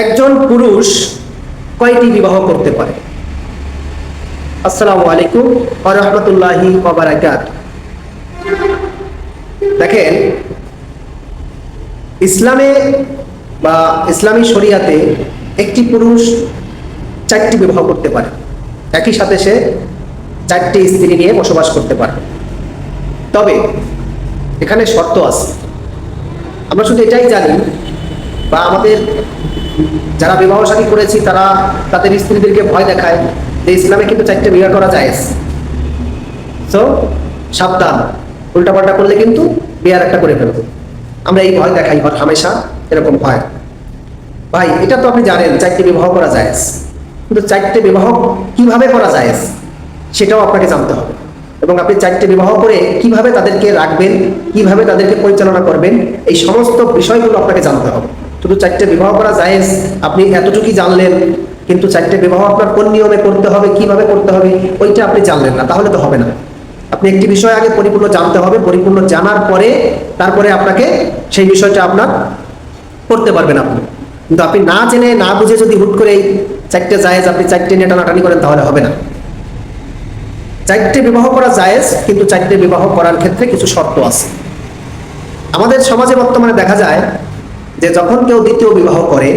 একজন পুরুষ কয়টি বিবাহ করতে পারে? আসসালামু আলাইকুম রহমতুল্লাহি ওবারাকাত দেখেন, ইসলামে বা ইসলামী শরিয়াতে একটি পুরুষ চারটি বিবাহ করতে পারে। একই সাথে সে চারটি স্ত্রী নিয়ে বসবাস করতে পারে। তবে এখানে শর্ত আছে। আমরা শুধু এটাই জানি বা আমাদের যারা বিবাহ শাদী করেছি, তারা তাদের স্ত্রীদেরকে ভয় দেখায় যে ইসলামে কিন্তু চারটে বিবাহ করা যায়। তো সাবধান। উল্টাপাল্টা করলে কিন্তু বিয়ার একটা করে ফেলব। আমরা এই ভয় দেখাই হর হামেশা এরকম ভয় ভাই, এটা তো আপনি জানেন, চারটে বিবাহ করা যায়। কিন্তু চারটে বিবাহ কীভাবে করা যায়? সেটাও আপনাকে জানতে হবে। এবং আপনি চারটে বিবাহ করে কীভাবে তাদেরকে রাখবেন, কীভাবে তাদেরকে পরিচালনা করবেন, এই সমস্ত বিষয়গুলো আপনাকে জানতে হবে। শুধু চারটে বিবাহ করা যায় আপনি এতটুকুই জানলেন, কিন্তু চারটে বিবাহ আপনার কোন নিয়মে করতে হবে, কীভাবে করতে হবে, ওইটা আপনি জানলেন না, তাহলে তো হবে না। আপনি একটি বিষয় আগে পরিপূর্ণ জানতে হবে, পরিপূর্ণ জানার পরে তারপরে আপনাকে সেই বিষয়টা আপনার করতে পারবেন আপনি। কিন্তু আপনি না জেনে, না বুঝে যদি হুট করে চারটে জায়েজ আপনি চারটে নিয়ে টানাটানি করেন, তাহলে হবে না। চারটে বিবাহ করা জায়েজ, কিন্তু চারটে বিবাহ করার ক্ষেত্রে কিছু শর্ত আছে। আমাদের সমাজে বর্তমানে দেখা যায় যে যখন কেউ দ্বিতীয় বিবাহ করে,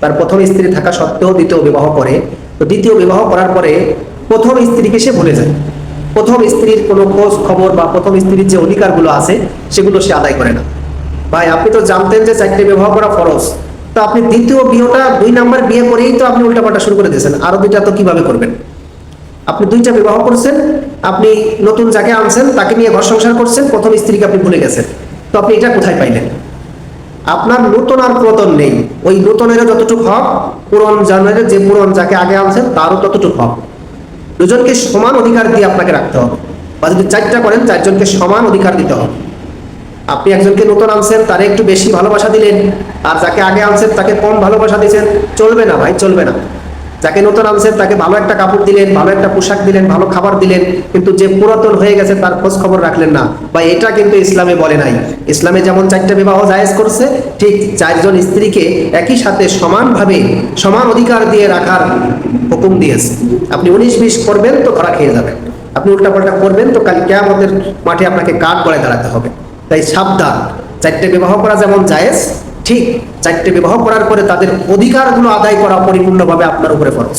তার প্রথম স্ত্রী থাকা সত্ত্বেও দ্বিতীয় বিবাহ করে, তো দ্বিতীয় বিবাহ করার পরে প্রথম স্ত্রীকে সে ভুলে যায়। প্রথম স্ত্রীর কোনো খোঁজ খবর বা প্রথম স্ত্রীর যে অধিকারগুলো আছে, সেগুলো সে আদায় করে না। ভাই, আপনি তো জানতেন যে চাকরি বিবাহ করা ফরজ। তো আপনি দ্বিতীয় বিয়েটা দুই নাম্বার বিয়ে করেই তো আপনি উল্টাপাল্টা শুরু করে দিয়েছেন। আরও দুইটা তো কীভাবে করবেন? আপনি দুইটা বিবাহ করছেন, আপনি নতুন যাকে আনছেন, তাকে নিয়ে ঘর সংসার করছেন, প্রথম স্ত্রীকে আপনি ভুলে গেছেন। তো আপনি এটা কোথায় পাইলেন? আপনার নূতন আর পুরাতন নেই। ওই নূতনের যতটুকু হক, পুরন জানের যে পুরন যাকে আগে আনছেন, তারও ততটুকু হক। দুজনকে সমান অধিকার দিয়ে আপনাকে রাখতে হবে। বা যদি চারটা করেন, চারজনকে সমান অধিকার দিতে হবে। আপনি একজনকে নতুন আনছেন, তারে একটু বেশি ভালোবাসা দিলেন, আর যাকে আগে আনছেন, তাকে কম ভালোবাসা দিয়েছেন, চলবে না ভাই, চলবে না। যাকে নতুন আনছেন, তাকে ভালো একটা কাপড় দিলেন, ভালো একটা পোশাক দিলেন, ভালো খাবার দিলেন, কিন্তু যে পুরাতন হয়ে গেছে তার খোঁজ খবর রাখলেন না। বা এটা কিন্তু ইসলামে বলে নাই। ইসলামে যেমন চারটা বিবাহ জায়েজ করছে, ঠিক চারজন স্ত্রীকে একই সাথে সমানভাবে সমান অধিকার দিয়ে রাখার হুকুম দিয়েছে। আপনি উনিশ বিশ করবেন তো ধরা খেয়ে যাবেন। আপনি উল্টাপাল্টা করবেন তো কাল কেয়ামতের মাঠে আপনাকে কাঠ করে দাঁড়াতে হবে। তাই সাবধান। চারটে বিবাহ করা যেমন জায়েজ ঠিক চারটে বিবাহ করার পরে তাদের অধিকারগুলো আদায় করা পরিপূর্ণভাবে আপনার উপরে ফরজ।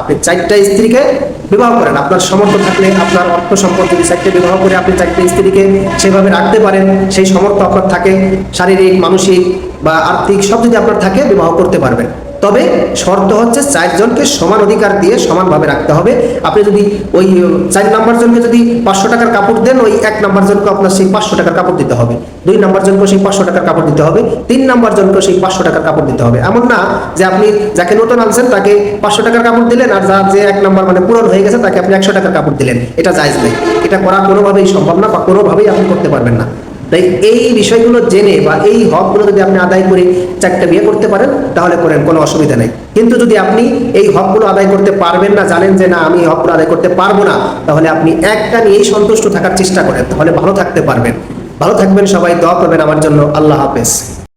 আপনি চারটা স্ত্রীকে বিবাহ করেন, আপনার সমর্থ থাকলে আপনার অর্থ সম্পদ যদি চারটে বিবাহ করে আপনি চারটে স্ত্রীকে সেভাবে রাখতে পারেন, সেই সমর্থ আপনার থাকে, শারীরিক, মানসিক বা আর্থিক সব যদি আপনার থাকে, বিবাহ করতে পারবেন। তবে শর্ত হচ্ছে চারজনকে সমান অধিকার দিয়ে সমানভাবে রাখতে হবে। আপনি যদি ওই চার নাম্বার জনকে যদি পাঁচশো টাকার কাপড় দেন, ওই এক নাম্বার জনকে আপনার সেই পাঁচশো টাকার কাপড় দিতে হবে। দুই নাম্বার জনকে সেই পাঁচশো টাকার কাপড় দিতে হবে। তিন নাম্বার জনকে সেই পাঁচশো টাকার কাপড় দিতে হবে। এমন না যে আপনি যাকে নতুন আনছেন, তাকে পাঁচশো টাকার কাপড় দিলেন, আর যার যে এক নাম্বার মানে পূরণ হয়ে গেছে, তাকে আপনি একশো টাকার কাপড় দিলেন। এটা জায়জ নেই এটা করা কোনোভাবেই সম্ভব না বা কোনোভাবেই আপনি করতে পারবেন না। তাই এই বিষয়গুলো জেনে বা এই হকগুলো যদি আপনি আদায় করে চারটা বিয়ে করতে পারেন, তাহলে করেন, কোনো অসুবিধা নেই। কিন্তু যদি আপনি এই হকগুলো আদায় করতে পারবেন না, জানেন যে না, আমি এই হকগুলো আদায় করতে পারব না, তাহলে আপনি একটা নিয়েই সন্তুষ্ট থাকার চেষ্টা করেন। তাহলে ভালো থাকতে পারবেন। ভালো থাকবেন সবাই, দোয়া করবেন আমার জন্য। আল্লাহ হাফেজ।